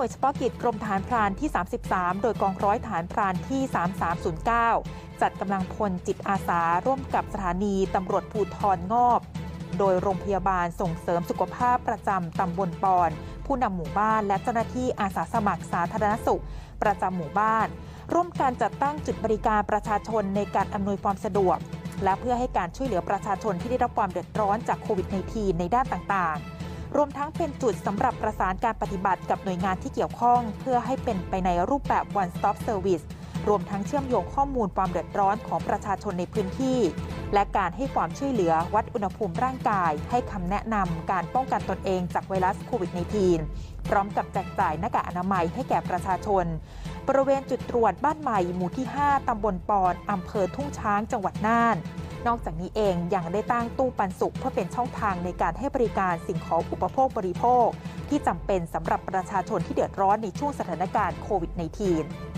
น่วยเฉพาะกิจกรมฐานพรานที่ 33 โดยกองร้อยฐานพรานที่ 3309 จัดกำลังพลจิตอาสาร่วมกับสถานีตำรวจภูทรงอบ โดยโรงพยาบาลส่งเสริมสุขภาพประจำตำบลปอน ผู้นำหมู่บ้านและเจ้าหน้าที่อาสาสมัครสาธารณสุข ประจำหมู่บ้าน ร่วมการจัดตั้งจุดบริการประชาชนในการอำนวยความสะดวก และเพื่อให้การช่วยเหลือประชาชนที่ได้รับความเดือดร้อนจากโควิด -19 ในด้านต่างๆ รวมทั้งเป็นจุดสำหรับประสานการปฏิบัติกับหน่วยงานที่เกี่ยวข้อง เพื่อให้เป็นไปในรูปแบบ one stop service รวมทั้งเชื่อมโยงข้อมูลความเดือดร้อนของประชาชนในพื้นที่ และการให้ความช่วยเหลือวัดอุณหภูมิร่างกาย ให้คำแนะนำการป้องกันตนเองจากไวรัสโควิด -19 พร้อมกับแจกจ่ายหน้ากากอนามัยให้แก่ประชาชน บริเวณจุดตรวจบ้านใหม่หมู่ที่ 5 ตำบลปอนอำเภอทุ่งช้างจังหวัดน่าน นอกจากนี้เองยังได้ตั้งตู้ปันสุกเพื่อเป็นช่องทางในการให้บริการสิ่งของอุปโภคบริโภค ที่จำเป็นสำหรับประชาชนที่เดือดร้อนในช่วงสถานการณ์โควิด -19